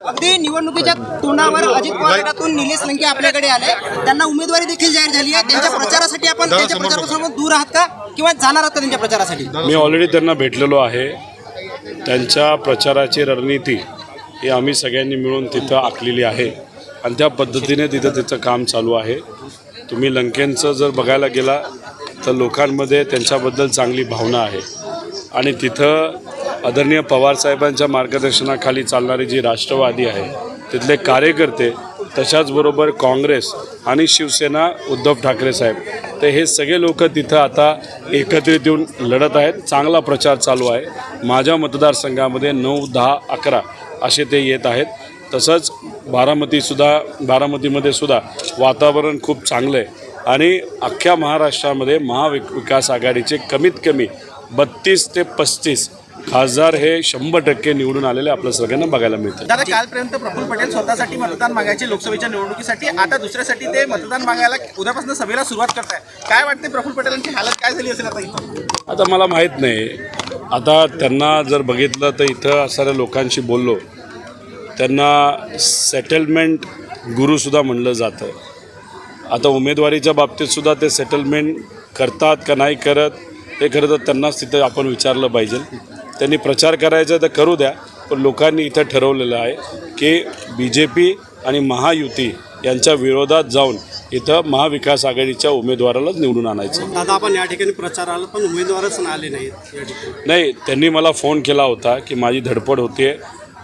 अगदी निवडणुकीच्या तोंडावर अजित पवार गटातून निलेश लंके आपल्याकडे आले. त्यांना उमेदवारी देखील जाहीर झाली आहे. त्यांच्या प्रचारासाठी आपण त्यांच्या प्रचारापासून दूर आहात का? किंवा जाणार आहात का त्यांच्या प्रचारासाठी? मी ऑलरेडी त्यांना भेटलेलो आहे. त्यांच्या प्रचाराची रणनीती ही आम्ही सगळ्यांनी मिळून तिथं आखलेली आहे. आणि त्या पद्धतीने तिथं तिचं काम चालू आहे. तुम्ही लंकेंचं जर बघायला गेला तर लोकांमध्ये त्यांच्याबद्दल चांगली भावना आहे. आणि तिथं आदरणीय पवारसाहेबांच्या मार्गदर्शनाखाली चालणारी जी राष्ट्रवादी आहे तिथले कार्यकर्ते तशाचबरोबर काँग्रेस आणि शिवसेना उद्धव ठाकरे साहेब तर हे सगळे लोक तिथं आता एकत्रित येऊन लढत आहेत. चांगला प्रचार चालू आहे. माझ्या मतदारसंघामध्ये नऊ दहा अकरा असे ते येत आहेत. तसंच बारामतीसुद्धा बारामतीमध्ये सुद्धा वातावरण खूप चांगलं आहे. आणि अख्ख्या महाराष्ट्रामध्ये महाविक विकास आघाडीचे कमीत कमी बत्तीस ते पस्तीस खासदार हे शंभर टक्के निवडून आलेले आपल्या सगळ्यांना बघायला मिळतं. दादा कालपर्यंत प्रफुल्ल पटेल स्वतःसाठी मतदान मागायचे लोकसभेच्या निवडणुकीसाठी. आता दुसऱ्यासाठी ते मतदान मागायला उद्यापासून सभेला सुरुवात करताय काय वाटते प्रफुल्ल पटेलांची हालत काय झाली असेल आता इथं? आता मला माहीत नाही. आता त्यांना जर बघितलं तर इथं असणाऱ्या लोकांशी बोललो त्यांना सेटलमेंट गुरुसुद्धा म्हणलं जातं. आता उमेदवारीच्या बाबतीतसुद्धा ते सेटलमेंट करतात का नाही करत हे खरं तर त्यांनाच तिथं आपण विचारलं पाहिजे. त्यांनी प्रचार करायचा तर करू द्या पण लोकांनी इथं ठरवलेलं आहे की बी जे पी आणि महायुती यांच्या विरोधात जाऊन इथं महाविकास आघाडीच्या उमेदवारालाच निवडून आणायचं. दादा आपण या ठिकाणी प्रचाराला पण उमेदवारच आले नाहीत नाही त्यांनी मला फोन केला होता की माझी धडपड होते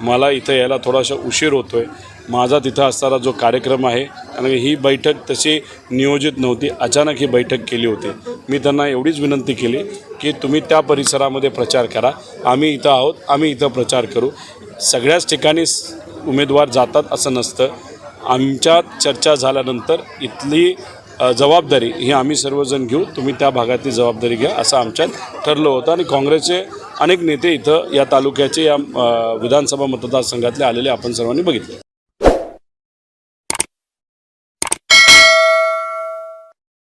मला इथं यायला थोडासा उशीर होतो आहे माझा तिथं असणारा जो कार्यक्रम आहे आणि ही बैठक तशी नियोजित नव्हती. अचानक ही बैठक केली होती. मी त्यांना एवढीच विनंती केली की तुम्ही त्या परिसरामध्ये प्रचार करा. आम्ही इथं आहोत. आम्ही इथं प्रचार करू. सगळ्याच ठिकाणी उमेदवार जातात असं नसतं. आमच्या चर्चा झाल्यानंतर इथली जबाबदारी ही आम्ही सर्वजण घेऊ. तुम्ही त्या भागातली जबाबदारी घ्या असं आमच्यात ठरलं होतं. आणि काँग्रेसचे अनेक नेते इथं या तालुक्याचे या विधानसभा मतदारसंघातले आलेले आपण सर्वांनी बघितले.